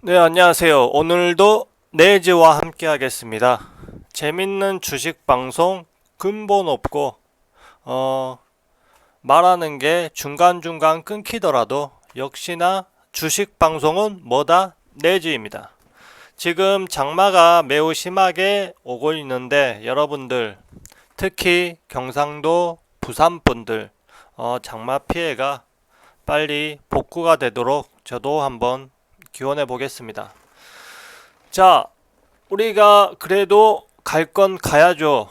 네, 안녕하세요. 오늘도 네즈와 함께 하겠습니다. 재밌는 주식 방송 근본 없고 어 말하는 게 중간중간 끊기더라도 역시나 주식 방송은 뭐다? 네즈입니다. 지금 장마가 매우 심하게 오고 있는데 여러분들 특히 경상도 부산 분들 어 장마 피해가 빨리 복구가 되도록 저도 한번 기원해 보겠습니다. 자, 우리가 그래도 갈 건 가야죠.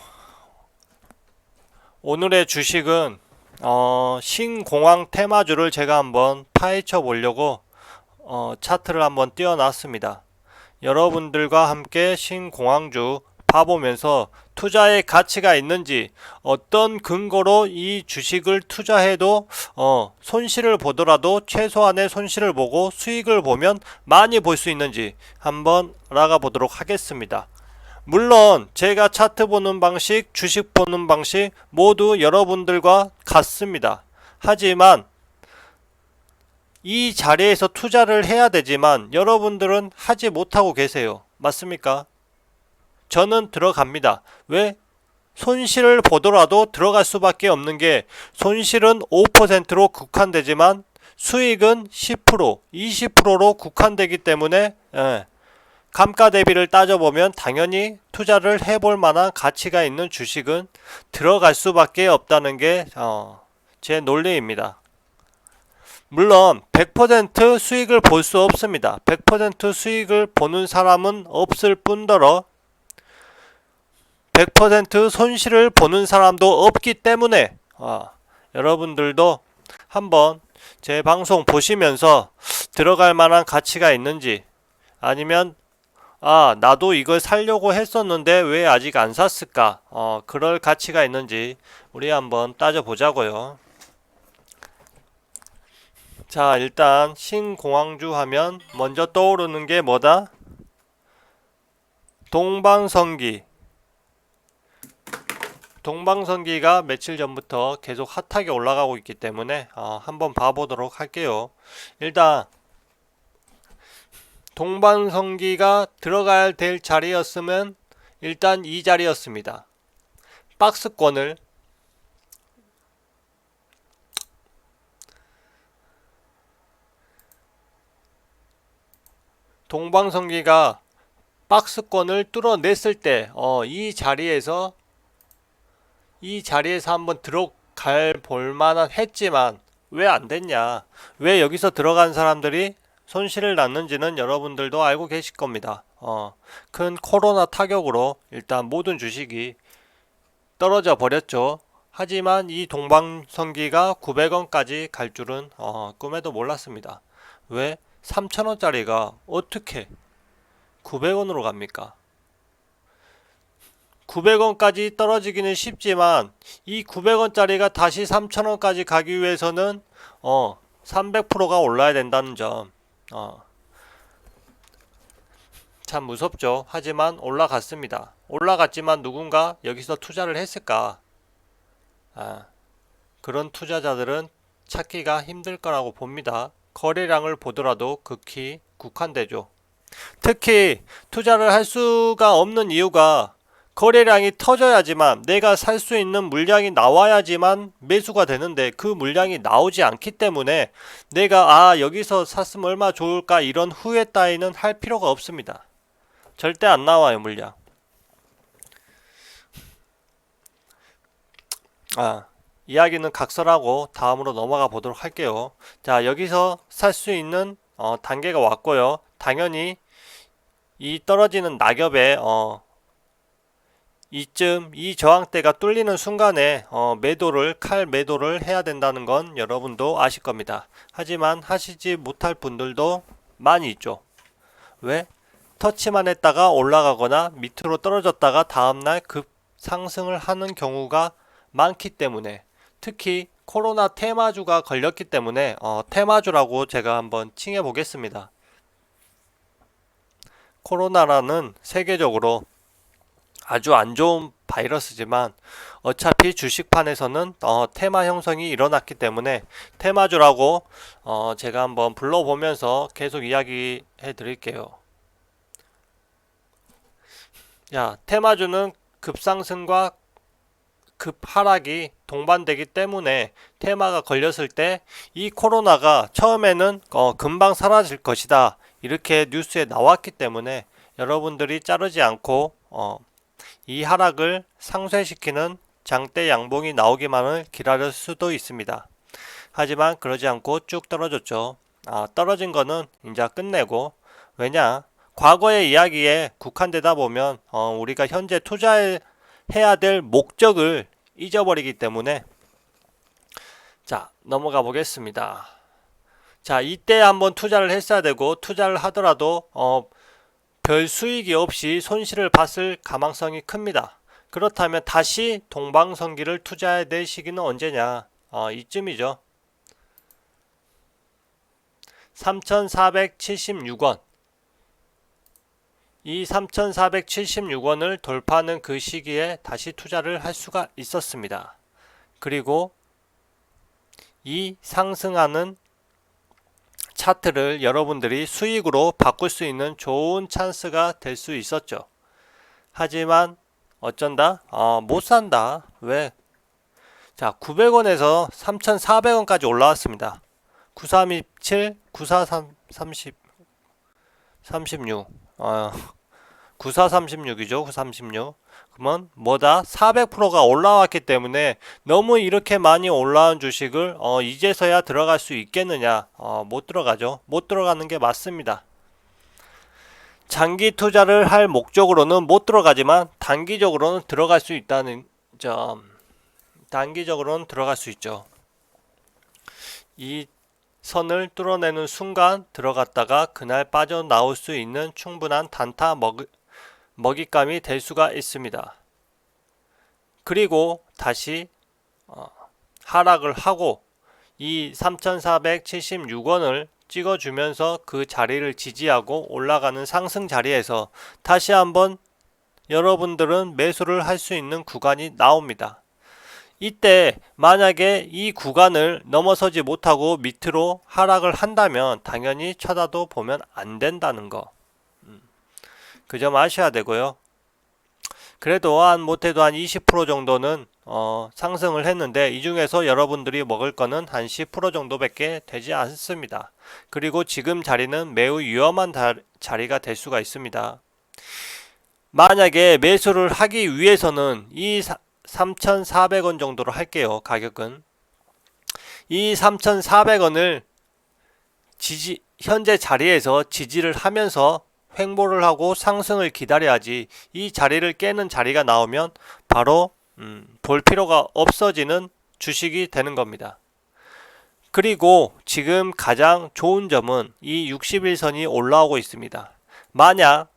오늘의 주식은 어, 신공항 테마주를 제가 한번 파헤쳐 보려고 어, 차트를 한번 띄워놨습니다. 여러분들과 함께 신공항주 봐보면서 투자의 가치가 있는지 어떤 근거로 이 주식을 투자해도 어, 손실을 보더라도 최소한의 손실을 보고 수익을 보면 많이 볼 수 있는지 한번 알아가 보도록 하겠습니다. 물론 제가 차트 보는 방식, 주식 보는 방식 모두 여러분들과 같습니다. 하지만 이 자리에서 투자를 해야 되지만 여러분들은 하지 못하고 계세요. 맞습니까? 저는 들어갑니다. 왜? 손실을 보더라도 들어갈 수밖에 없는 게 손실은 5%로 국한되지만 수익은 10%, 20%로 국한되기 때문에 예, 감가 대비를 따져보면 당연히 투자를 해볼 만한 가치가 있는 주식은 들어갈 수밖에 없다는 게 어, 제 논리입니다. 물론 100% 수익을 볼 수 없습니다. 100% 수익을 보는 사람은 없을 뿐더러 100% 손실을 보는 사람도 없기 때문에 아, 여러분들도 한번 제 방송 보시면서 들어갈 만한 가치가 있는지 아니면 아 나도 이걸 살려고 했었는데 왜 아직 안 샀을까? 어, 그럴 가치가 있는지 우리 한번 따져보자고요. 자 일단 신공항주 하면 먼저 떠오르는 게 뭐다? 동방성기 동방선기가 며칠 전부터 계속 핫하게 올라가고 있기 때문에 어, 한번 봐보도록 할게요. 일단 동방선기가 들어가야 될 자리였으면 일단 이 자리였습니다. 박스권을 동방선기가 박스권을 뚫어냈을 때, 어, 이 자리에서 이 자리에서 한번 들어갈 볼만한 했지만 왜 안 됐냐? 왜 여기서 들어간 사람들이 손실을 났는지는 여러분들도 알고 계실 겁니다. 어, 큰 코로나 타격으로 일단 모든 주식이 떨어져 버렸죠. 하지만 이 동방선기가 900원까지 갈 줄은 어, 꿈에도 몰랐습니다. 왜 3,000원짜리가 어떻게 900원으로 갑니까? 900원까지 떨어지기는 쉽지만 이 900원짜리가 다시 3000원까지 가기 위해서는 어 300%가 올라야 된다는 점. 어. 참 무섭죠. 하지만 올라갔습니다. 올라갔지만 누군가 여기서 투자를 했을까? 아, 그런 투자자들은 찾기가 힘들 거라고 봅니다. 거래량을 보더라도 극히 국한되죠. 특히 투자를 할 수가 없는 이유가 거래량이 터져야지만 내가 살 수 있는 물량이 나와야지만 매수가 되는데 그 물량이 나오지 않기 때문에 내가 아 여기서 샀으면 얼마 좋을까 이런 후회 따위는 할 필요가 없습니다. 절대 안 나와요 물량. 아 이야기는 각설하고 다음으로 넘어가 보도록 할게요. 자 여기서 살 수 있는 어, 단계가 왔고요. 당연히 이 떨어지는 낙엽에 어, 이쯤 이 저항대가 뚫리는 순간에 어, 매도를 칼 매도를 해야 된다는 건 여러분도 아실 겁니다. 하지만 하시지 못할 분들도 많이 있죠. 왜? 터치만 했다가 올라가거나 밑으로 떨어졌다가 다음날 급 상승을 하는 경우가 많기 때문에 특히 코로나 테마주가 걸렸기 때문에 어, 테마주라고 제가 한번 칭해 보겠습니다. 코로나라는 세계적으로 아주 안 좋은 바이러스지만 어차피 주식판에서는 어, 테마 형성이 일어났기 때문에 테마주라고 어, 제가 한번 불러보면서 계속 이야기해 드릴게요. 야, 테마주는 급상승과 급하락이 동반되기 때문에 테마가 걸렸을 때 이 코로나가 처음에는 어, 금방 사라질 것이다 이렇게 뉴스에 나왔기 때문에 여러분들이 자르지 않고 어, 이 하락을 상쇄시키는 장대 양봉이 나오기만을 기다릴 수도 있습니다. 하지만 그러지 않고 쭉 떨어졌죠. 아, 떨어진 거는 이제 끝내고 왜냐 과거의 이야기에 국한되다 보면 어, 우리가 현재 투자해야 될 목적을 잊어버리기 때문에 자 넘어가 보겠습니다. 자 이때 한번 투자를 했어야 되고 투자를 하더라도 어, 별 수익이 없이 손실을 봤을 가망성이 큽니다. 그렇다면 다시 동방성기를 투자해야 될 시기는 언제냐? 어, 이쯤이죠. 3,476원. 이 3,476원을 돌파하는 그 시기에 다시 투자를 할 수가 있었습니다. 그리고 이 상승하는 차트를 여러분들이 수익으로 바꿀 수 있는 좋은 찬스가 될 수 있었죠. 하지만 어쩐다? 아, 못 산다. 왜? 자, 900원에서 3,400원까지 올라왔습니다. 9327, 9430, 30, 36. 어, 9436이죠. 936. 그러면 뭐다? 400%가 올라왔기 때문에 너무 이렇게 많이 올라온 주식을 어, 이제서야 들어갈 수 있겠느냐? 어, 못 들어가죠. 못 들어가는 게 맞습니다. 장기 투자를 할 목적으로는 못 들어가지만 단기적으로는 들어갈 수 있다는 점. 단기적으로는 들어갈 수 있죠. 이 선을 뚫어내는 순간 들어갔다가 그날 빠져나올 수 있는 충분한 단타 먹, 먹잇감이 될 수가 있습니다. 그리고 다시 어, 하락을 하고 이 3476원을 찍어주면서 그 자리를 지지하고 올라가는 상승 자리에서 다시 한번 여러분들은 매수를 할 수 있는 구간이 나옵니다. 이때 만약에 이 구간을 넘어서지 못하고 밑으로 하락을 한다면 당연히 쳐다도 보면 안 된다는 거. 그 점 아셔야 되고요. 그래도 한 못해도 한 20% 정도는 어, 상승을 했는데 이 중에서 여러분들이 먹을 거는 한 10% 정도밖에 되지 않습니다. 그리고 지금 자리는 매우 위험한 다, 자리가 될 수가 있습니다. 만약에 매수를 하기 위해서는 이 3,400원 정도로 할게요. 가격은 이 3,400원을 지지 현재 자리에서 지지를 하면서 횡보를 하고 상승을 기다려야지 이 자리를 깨는 자리가 나오면 바로 음, 볼 필요가 없어지는 주식이 되는 겁니다. 그리고 지금 가장 좋은 점은 이 61선이 올라오고 있습니다. 만약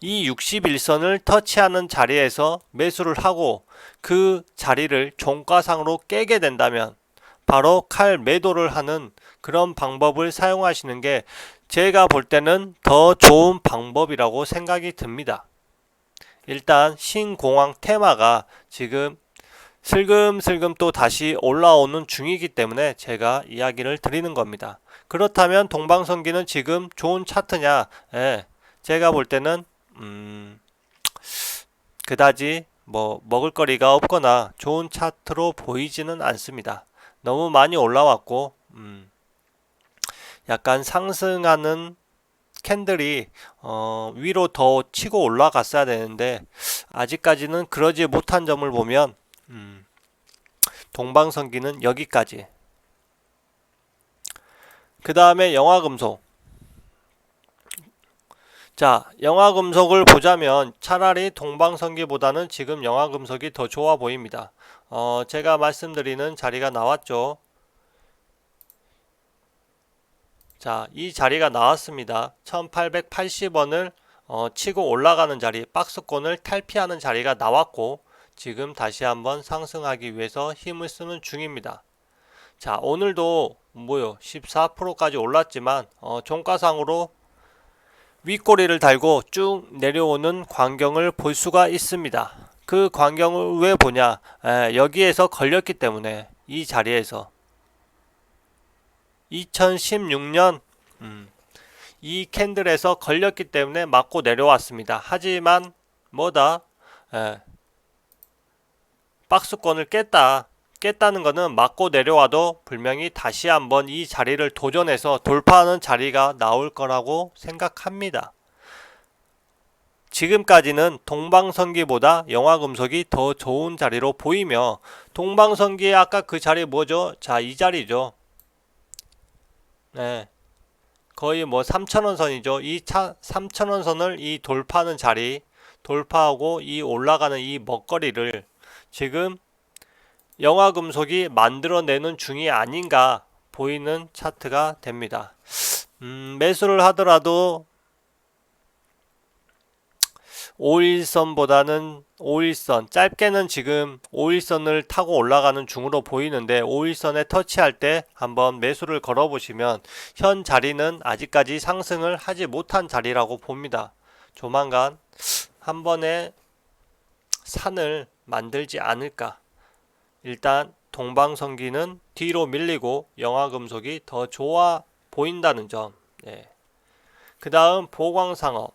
이 61선을 터치하는 자리에서 매수를 하고 그 자리를 종가상으로 깨게 된다면 바로 칼 매도를 하는 그런 방법을 사용하시는 게 제가 볼 때는 더 좋은 방법이라고 생각이 듭니다. 일단 신공항 테마가 지금 슬금슬금 또 다시 올라오는 중이기 때문에 제가 이야기를 드리는 겁니다. 그렇다면 동방성기는 지금 좋은 차트냐? 예, 제가 볼 때는 음, 그다지 뭐 먹을거리가 없거나 좋은 차트로 보이지는 않습니다. 너무 많이 올라왔고 음, 약간 상승하는 캔들이 어, 위로 더 치고 올라갔어야 되는데 아직까지는 그러지 못한 점을 보면 음, 동방성기는 여기까지. 그 다음에 영화금속. 자, 영화금속을 보자면 차라리 동방성기보다는 지금 영화금속이 더 좋아 보입니다. 어, 제가 말씀드리는 자리가 나왔죠. 자, 이 자리가 나왔습니다. 1880원을 어, 치고 올라가는 자리, 박스권을 탈피하는 자리가 나왔고 지금 다시 한번 상승하기 위해서 힘을 쓰는 중입니다. 자, 오늘도 뭐요? 14%까지 올랐지만 어, 종가상으로 윗꼬리를 달고 쭉 내려오는 광경을 볼 수가 있습니다. 그 광경을 왜 보냐? 에, 여기에서 걸렸기 때문에 이 자리에서 2016년 음, 이 캔들에서 걸렸기 때문에 맞고 내려왔습니다. 하지만 뭐다? 에, 박스권을 깼다. 깼다는 것은 맞고 내려와도 분명히 다시 한번 이 자리를 도전해서 돌파하는 자리가 나올 거라고 생각합니다. 지금까지는 동방선기보다 영화금속이 더 좋은 자리로 보이며 동방선기의 아까 그 자리 뭐죠? 자, 이 자리죠. 네. 거의 뭐 3천원 선이죠. 이차 3천원 선을 이 돌파하는 자리, 돌파하고 이 올라가는 이 먹거리를 지금 영화금속이 만들어내는 중이 아닌가 보이는 차트가 됩니다. 음, 매수를 하더라도 5일선보다는 5일선 짧게는 지금 5일선을 타고 올라가는 중으로 보이는데 5일선에 터치할 때 한번 매수를 걸어 보시면 현 자리는 아직까지 상승을 하지 못한 자리라고 봅니다. 조만간 한 번에 산을 만들지 않을까. 일단 동방성기는 뒤로 밀리고 영화금속이 더 좋아 보인다는 점. 예. 그 다음 보광상업.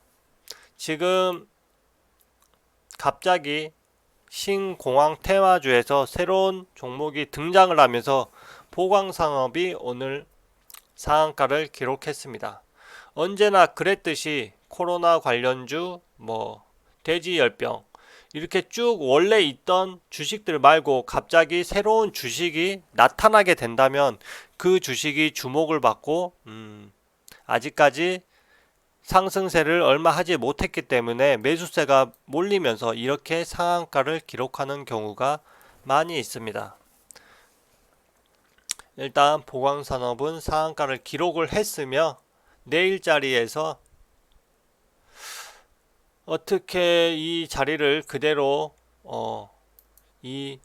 지금 갑자기 신공항 테마주에서 새로운 종목이 등장을 하면서 보광상업이 오늘 상한가를 기록했습니다. 언제나 그랬듯이 코로나 관련주, 뭐 돼지열병 이렇게 쭉 원래 있던 주식들 말고 갑자기 새로운 주식이 나타나게 된다면 그 주식이 주목을 받고 음, 아직까지 상승세를 얼마 하지 못했기 때문에 매수세가 몰리면서 이렇게 상한가를 기록하는 경우가 많이 있습니다. 일단 보광산업은 상한가를 기록을 했으며 내일 자리에서 어떻게 이 자리를 그대로 어, 이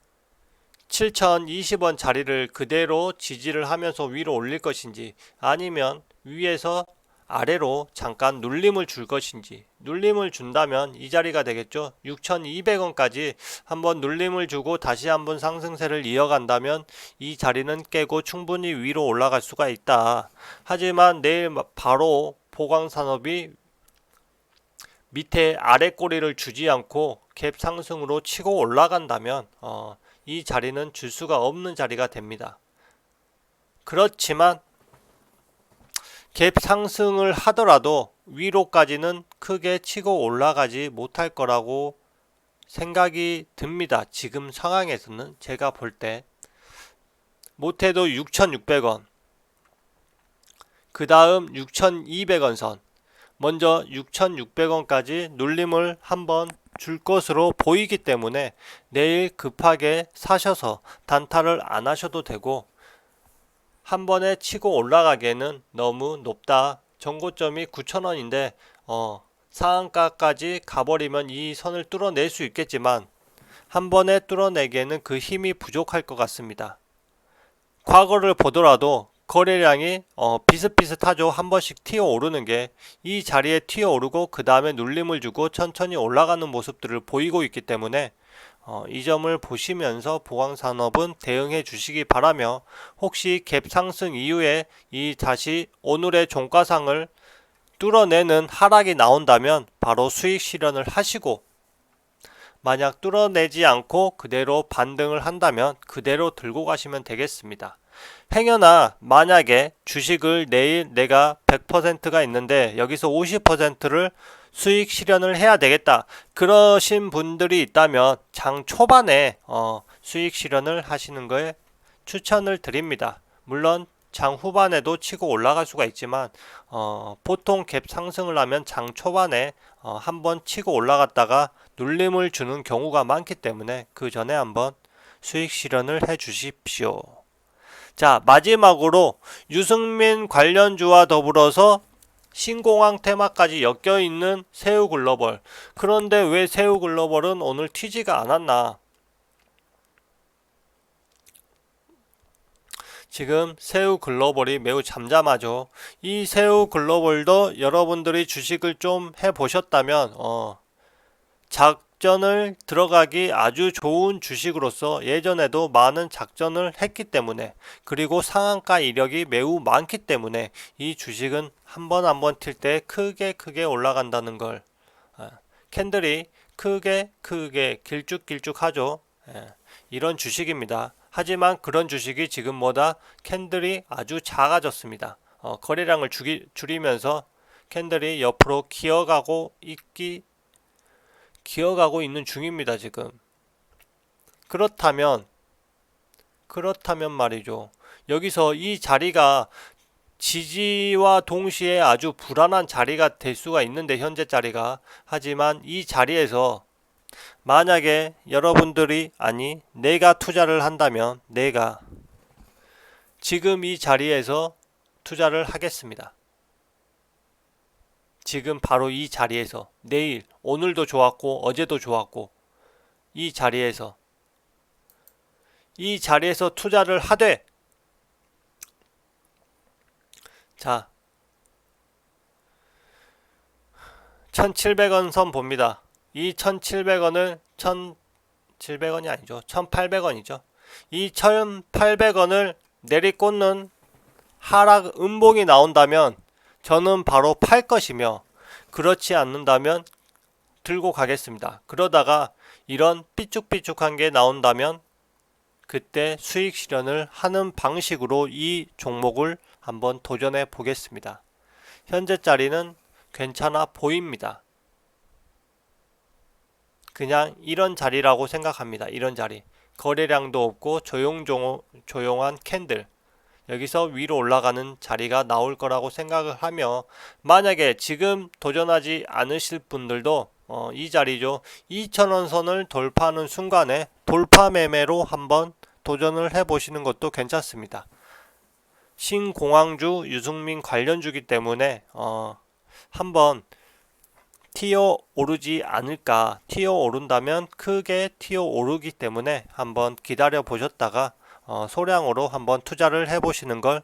7020원 자리를 그대로 지지를 하면서 위로 올릴 것인지 아니면 위에서 아래로 잠깐 눌림을 줄 것인지 눌림을 준다면 이 자리가 되겠죠? 6200원까지 한번 눌림을 주고 다시 한번 상승세를 이어간다면 이 자리는 깨고 충분히 위로 올라갈 수가 있다. 하지만 내일 바로 보광산업이 밑에 아래 꼬리를 주지 않고 갭 상승으로 치고 올라간다면 어, 이 자리는 줄 수가 없는 자리가 됩니다. 그렇지만 갭 상승을 하더라도 위로까지는 크게 치고 올라가지 못할 거라고 생각이 듭니다. 지금 상황에서는 제가 볼 때. 못해도 6,600원. 그 다음 6,200원 선. 먼저 6,600원까지 눌림을 한번 줄 것으로 보이기 때문에 내일 급하게 사셔서 단타를 안 하셔도 되고 한 번에 치고 올라가기에는 너무 높다. 정고점이 9,000원인데 어, 상한가까지 가버리면 이 선을 뚫어낼 수 있겠지만 한 번에 뚫어내기에는 그 힘이 부족할 것 같습니다. 과거를 보더라도 거래량이 어, 비슷비슷하죠. 한 번씩 튀어 오르는 게 이 자리에 튀어 오르고 그 다음에 눌림을 주고 천천히 올라가는 모습들을 보이고 있기 때문에 어, 이 점을 보시면서 보강산업은 대응해 주시기 바라며 혹시 갭 상승 이후에 이 다시 오늘의 종가상을 뚫어내는 하락이 나온다면 바로 수익 실현을 하시고 만약 뚫어내지 않고 그대로 반등을 한다면 그대로 들고 가시면 되겠습니다. 행여나 만약에 주식을 내일 내가 100%가 있는데 여기서 50%를 수익 실현을 해야 되겠다. 그러신 분들이 있다면 장 초반에 어, 수익 실현을 하시는 거에 추천을 드립니다. 물론 장 후반에도 치고 올라갈 수가 있지만 어, 보통 갭 상승을 하면 장 초반에 어, 한번 치고 올라갔다가 눌림을 주는 경우가 많기 때문에 그 전에 한번 수익 실현을 해 주십시오. 자 마지막으로 유승민 관련주와 더불어서 신공항 테마까지 엮여 있는 새우 글로벌. 그런데 왜 새우 글로벌은 오늘 튀지가 않았나? 지금 새우 글로벌이 매우 잠잠하죠. 이 새우 글로벌도 여러분들이 주식을 좀 해보셨다면, 어, 작, 작전을 들어가기 아주 좋은 주식으로서 예전에도 많은 작전을 했기 때문에 그리고 상한가 이력이 매우 많기 때문에 이 주식은 한 번 한 번 튈 때 크게 크게 올라간다는 걸 아, 캔들이 크게 크게 길쭉길쭉하죠. 예, 이런 주식입니다. 하지만 그런 주식이 지금 뭐다 캔들이 아주 작아졌습니다. 어, 거래량을 줄이, 줄이면서 캔들이 옆으로 기어가고 있기 기어가고 있는 중입니다, 지금. 그렇다면, 그렇다면 말이죠. 여기서 이 자리가 지지와 동시에 아주 불안한 자리가 될 수가 있는데, 현재 자리가. 하지만 이 자리에서 만약에 여러분들이, 아니, 내가 투자를 한다면, 내가 지금 이 자리에서 투자를 하겠습니다. 지금 바로 이 자리에서 내일 오늘도 좋았고 어제도 좋았고 이 자리에서 이 자리에서 투자를 하되 자 1700원 선 봅니다. 이 1700원을 1700원이 아니죠. 1800원이죠. 이 1800원을 내리꽂는 하락 음봉이 나온다면 저는 바로 팔 것이며 그렇지 않는다면 들고 가겠습니다. 그러다가 이런 삐쭉삐쭉한 게 나온다면 그때 수익 실현을 하는 방식으로 이 종목을 한번 도전해 보겠습니다. 현재 자리는 괜찮아 보입니다. 그냥 이런 자리라고 생각합니다. 이런 자리. 거래량도 없고 조용 조용한 캔들. 여기서 위로 올라가는 자리가 나올 거라고 생각을 하며 만약에 지금 도전하지 않으실 분들도 어, 이 자리죠. 2,000원 선을 돌파하는 순간에 돌파 매매로 한번 도전을 해 보시는 것도 괜찮습니다. 신공항주 유승민 관련주기 때문에 어, 한번 튀어 오르지 않을까 튀어 오른다면 크게 튀어 오르기 때문에 한번 기다려 보셨다가 어, 소량으로 한번 투자를 해보시는 걸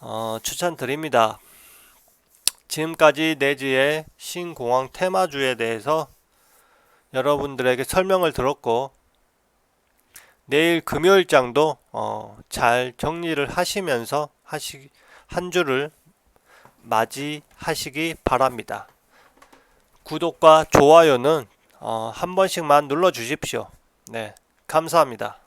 어, 추천드립니다. 지금까지 내지의 신공항 테마주에 대해서 여러분들에게 설명을 들었고 내일 금요일장도 어, 잘 정리를 하시면서 하시 한 주를 맞이하시기 바랍니다. 구독과 좋아요는 어, 한 번씩만 눌러 주십시오. 네, 감사합니다.